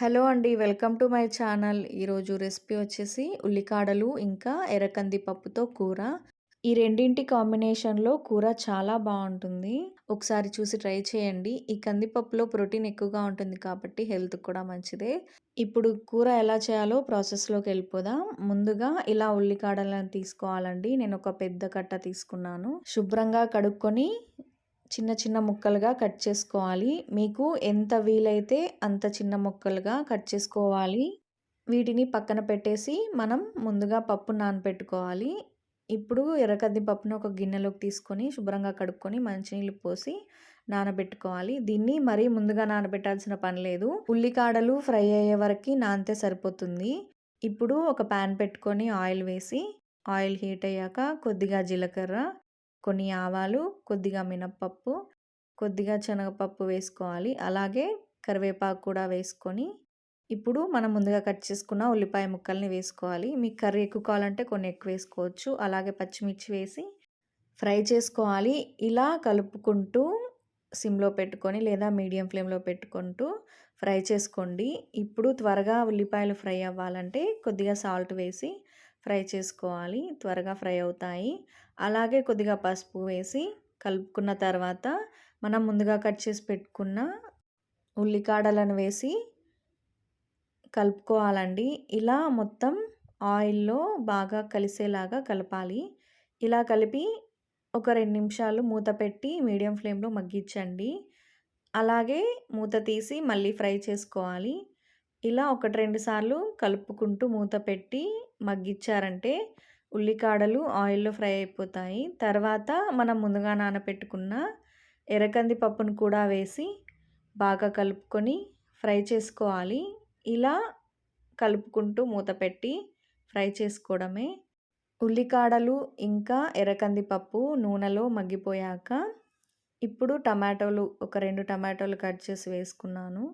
Hello అండి welcome to my channel. ఈరోజు recipe వచ్చేసి ఉల్లికాడలు ఇంకా ఎర్రకంది పప్పుతో కూర. ఈ రెండింటి కాంబినేషన్లో కూర చాలా బాగుంటుంది. ఒకసారి చూసి ట్రై చేయండి. ఈ కందిపప్పులో ప్రోటీన్ ఎక్కువగా ఉంటుంది కాబట్టి హెల్త్ కూడా మంచిదే. ఇప్పుడు కూర ఎలా చేయాలో ప్రాసెస్లోకి వెళ్ళిపోదాం. ముందుగా ఇలా ఉల్లికాడలను తీసుకోవాలండి. నేను ఒక పెద్ద కట్ట తీసుకున్నాను. శుభ్రంగా కడుక్కొని చిన్న చిన్న ముక్కలుగా కట్ చేసుకోవాలి. మీకు ఎంత వీలైతే అంత చిన్న ముక్కలుగా కట్ చేసుకోవాలి. వీటిని పక్కన పెట్టేసి మనం ముందుగా పప్పు నానబెట్టుకోవాలి ఇప్పుడు ఎర్రకద్ది పప్పును ఒక గిన్నెలోకి తీసుకొని శుభ్రంగా కడుక్కొని మంచినీళ్ళు పోసి నానబెట్టుకోవాలి. దీన్ని మరీ ముందుగా నానబెట్టాల్సిన పని లేదు. ఉల్లికాడలు ఫ్రై అయ్యే వరకు నానితే సరిపోతుంది. ఇప్పుడు ఒక ప్యాన్ పెట్టుకొని ఆయిల్ వేసి ఆయిల్ హీట్ అయ్యాక కొద్దిగా జీలకర్ర కొన్ని ఆవాలు కొద్దిగా మినప్పప్పు కొద్దిగా శనగపప్పు వేసుకోవాలి. అలాగే కరివేపాకు కూడా వేసుకొని ఇప్పుడు మనం ముందుగా కట్ చేసుకున్న ఉల్లిపాయ ముక్కల్ని వేసుకోవాలి. మీకు కర్రీ ఎక్కువ కావాలంటే కొన్ని ఎక్కువ వేసుకోవచ్చు. అలాగే పచ్చిమిర్చి వేసి ఫ్రై చేసుకోవాలి. ఇలా కలుపుకుంటూ సిమ్లో పెట్టుకొని లేదా మీడియం ఫ్లేమ్లో పెట్టుకుంటూ ఫ్రై చేసుకోండి. ఇప్పుడు త్వరగా ఉల్లిపాయలు ఫ్రై అవ్వాలంటే కొద్దిగా సాల్ట్ వేసి ఫ్రై చేసుకోవాలి. త్వరగా ఫ్రై అవుతాయి. అలాగే కొద్దిగా పసుపు వేసి కలుపుకున్న తర్వాత మనం ముందుగా కట్ చేసి పెట్టుకున్న ఉల్లికాడలను వేసి కలుపుకోవాలండి. ఇలా మొత్తం ఆయిల్లో బాగా కలిసేలాగా కలపాలి. ఇలా కలిపి ఒక రెండు నిమిషాలు మూత పెట్టి మీడియం ఫ్లేమ్లో మగ్గించండి. అలాగే మూత తీసి మళ్ళీ ఫ్రై చేసుకోవాలి. ఇలా ఒకటి రెండు సార్లు కలుపుకుంటూ మూత పెట్టి మగ్గిచ్చారంటే ఉల్లికాడలు ఆయిల్లో ఫ్రై అయిపోతాయి. తర్వాత మనం ముందుగా నానబెట్టుకున్న ఎర్రకంది పప్పును కూడా వేసి బాగా కలుపుకొని ఫ్రై చేసుకోవాలి. ఇలా కలుపుకుంటూ మూత పెట్టి ఫ్రై చేసుకోవడమే. ఉల్లికాడలు ఇంకా ఎర్రకంది పప్పు నూనెలో మగ్గిపోయాక ఇప్పుడు టమాటోలు ఒక రెండు టమాటోలు కట్ చేసి వేసుకున్నాను.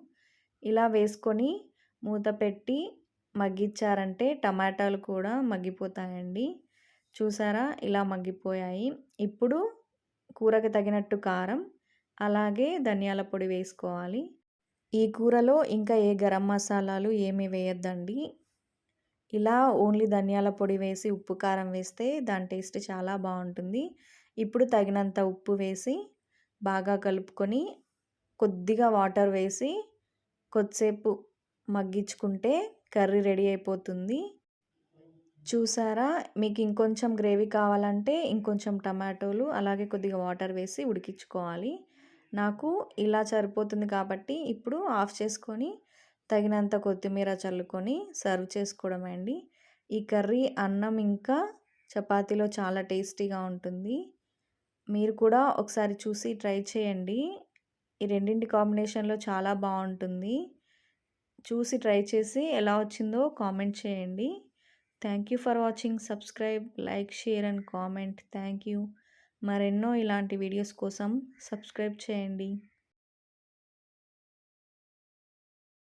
ఇలా వేసుకొని మూత పెట్టి మగ్గించారంటే టమాటాలు కూడా మగ్గిపోతాయండి. చూసారా? ఇలా మగ్గిపోయాయి. ఇప్పుడు కూరకి తగినట్టు కారం అలాగే ధనియాల పొడి వేసుకోవాలి. ఈ కూరలో ఇంకా ఏ గరం మసాలాలు ఏమి వేయద్దండి. ఇలా ఓన్లీ ధనియాల పొడి వేసి ఉప్పు కారం వేస్తే దాని టేస్ట్ చాలా బాగుంటుంది. ఇప్పుడు తగినంత ఉప్పు వేసి బాగా కలుపుకొని కొద్దిగా వాటర్ వేసి కొద్దిసేపు మగ్గించుకుంటే కర్రీ రెడీ అయిపోతుంది. చూసారా? మీకు ఇంకొంచెం గ్రేవీ కావాలంటే ఇంకొంచెం టమాటోలు అలాగే కొద్దిగా వాటర్ వేసి ఉడికించుకోవాలి. నాకు ఇలా సరిపోతుంది కాబట్టి ఇప్పుడు ఆఫ్ చేసుకొని తగినంత కొత్తిమీర చల్లుకొని సర్వ్ చేసుకోవడం అండి. ఈ కర్రీ అన్నం ఇంకా చపాతీలో చాలా టేస్టీగా ఉంటుంది. మీరు కూడా ఒకసారి చూసి ట్రై చేయండి. ఈ రెండింటి కాంబినేషన్లో చాలా బాగుంటుంది. చూసి ట్రై చేసి ఎలా వచ్చిందో కామెంట్ చేయండి. Thank you for watching subscribe like share and comment thank you మరెన్నో ఇలాంటి వీడియోస్ కోసం సబ్స్క్రైబ్ చేయండి.